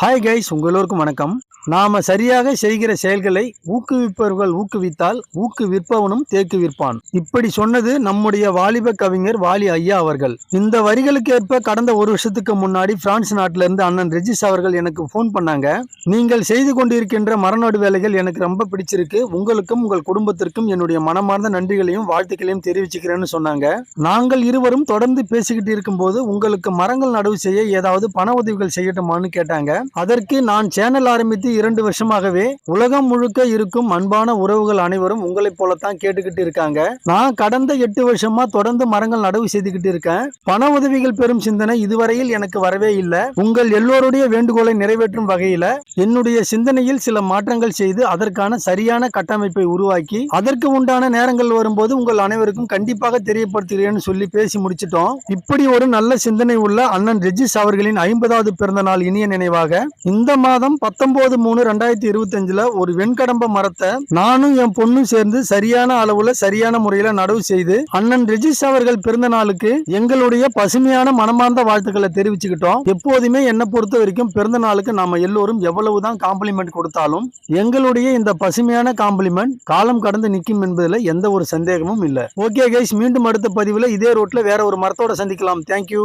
Hi guys உங்களோருக்கும் வணக்கம். நாம் சரியாக செய்கிற செயல்களை ஊக்குவிப்பவர்கள் ஊக்குவித்தால் ஊக்கு விற்பவனும் தேக்கு விற்பான் இப்படி சொன்னது நம்முடைய வாலிப கவிஞர் வாலி ஐயா அவர்கள். இந்த வரிகளுக்கு ஏற்ப கடந்த ஒரு வருஷத்துக்கு முன்னாடி பிரான்ஸ் நாட்டில இருந்து அண்ணன் ரெஜிஸ் அவர்கள் எனக்கு ஃபோன் பண்ணாங்க. நீங்கள் செய்து கொண்டிருக்கின்ற மரநாடு வேலைகள் எனக்கு ரொம்ப பிடிச்சிருக்கு. உங்களுக்கும் உங்கள் குடும்பத்திற்கும் என்னுடைய மனமார்ந்த நன்றிகளையும் வாழ்த்துக்களையும் தெரிவிச்சுக்கிறேன்னு சொன்னாங்க. நாங்கள் இருவரும் தொடர்ந்து பேசிக்கிட்டு இருக்கும்போது உங்களுக்கு மரங்கள் நடவு செய்ய ஏதாவது பண உதவிகள் செய்யட்டுமான்னு கேட்டாங்க. அதற்கு நான் சேனல் ஆரம்பித்து இரண்டு வருஷமாகவே உலகம் முழுக்க இருக்கும் அன்பான உறவுகள் அனைவரும் உங்களைப் போலத்தான் கேட்டுக்கிட்டு இருக்காங்க. நான் கடந்த எட்டு வருஷமா தொடர்ந்து மரங்கள் நடவு செய்துக்கிட்டு இருக்கேன். பண உதவிகள் பெறும் சிந்தனை இதுவரையில் எனக்கு வரவே இல்லை. உங்கள் எல்லோருடைய வேண்டுகோளை நிறைவேற்றும் வகையில என்னுடைய சிந்தனையில் சில மாற்றங்கள் செய்து அதற்கான சரியான கட்டமைப்பை உருவாக்கி அதற்கு உண்டான நேரங்கள் வரும்போது உங்கள் அனைவருக்கும் கண்டிப்பாக தெரியப்படுத்துகிறேன்னு சொல்லி பேசி முடிச்சிட்டோம். இப்படி ஒரு நல்ல சிந்தனை உள்ள அண்ணன் ரெஜிஸ் அவர்களின் ஐம்பதாவது பிறந்த நாள் இனிய நினைவாக இந்த மாதம் பத்தொன்பது மூணு ரெண்டாயிரத்தி இருபத்தஞ்சுல ஒரு வெண்கடம்ப மரத்தை நானும் என் பொண்ணும் சேர்ந்து சரியான அளவுல சரியான முறையில நடவு செய்து அண்ணன் ரிஜிஸ் அவர்கள் பிறந்த நாளுக்கு எங்களுடைய பசுமையான மனமார்ந்த வாழ்த்துக்களை தெரிவிச்சுக்கிட்டோம். எப்போதுமே என்னை பொறுத்த வரைக்கும் பிறந்த நாளுக்கு நாம எல்லோரும் எவ்வளவுதான் காம்ப்ளிமெண்ட் கொடுத்தாலும் எங்களுடைய இந்த பசுமையான காம்ப்ளிமெண்ட் காலம் கடந்து நிற்கும் என்பதுல எந்த ஒரு சந்தேகமும் இல்லை. ஓகே கைஸ் மீண்டும் அடுத்த பதிவுல இதே ரோட்ல வேற ஒரு மரத்தோட சந்திக்கலாம். தேங்க்யூ